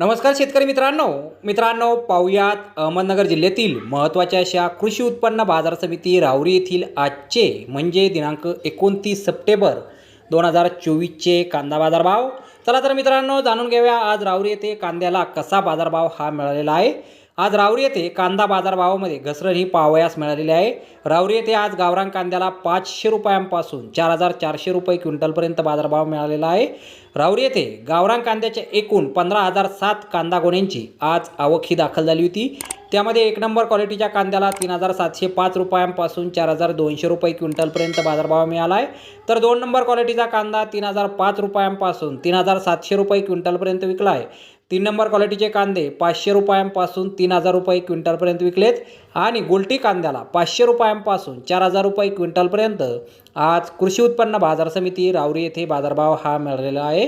नमस्कार शेतकरी मित्रांनो. मित्रांनो पाहुयात अहमदनगर जिल्ह्यातील महत्त्वाच्या अशा कृषी उत्पन्न बाजार समिती राहुरी येथील आजचे म्हणजे दिनांक एकोणतीस सप्टेंबर दोन हजार चोवीसचे कांदा बाजारभाव. चला तर मित्रांनो जाणून घेऊया आज राहुरी येथे कांद्याला कसा बाजारभाव हा मिळालेला आहे. आज राहुरी येथे कांदा बाजारभावामध्ये घसरण ही पाहावयास मिळालेली आहे. राहुरी येथे आज गावरान कांद्याला पाचशे रुपयांपासून चार हजार चारशे रुपये क्विंटलपर्यंत बाजारभाव मिळालेला आहे. राहुरी येथे गावरान कांद्याच्या एकूण पंधरा हजार सात कांदा गोण्यांची आज आवक ही दाखल झाली होती. त्यामध्ये एक नंबर क्वालिटीच्या कांद्याला तीन हजार सातशे पाच रुपयांपासून चार हजार दोनशे रुपये क्विंटलपर्यंत बाजारभाव मिळाला आहे तर दोन नंबर क्वालिटीचा कांदा तीन हजार पाच रुपयांपासून तीन हजार सातशे रुपये क्विंटलपर्यंत विकला आहे तीन नंबर क्वालिटीचे कांदे पाचशे रुपयांपासून तीन हजार रुपये क्विंटलपर्यंत विकलेत आणि गुलटी कांद्याला पाचशे रुपयांपासून चार हजार रुपये क्विंटलपर्यंत आज कृषी उत्पन्न बाजार समिती रावरी येथे बाजारभाव हा मिळालेला आहे.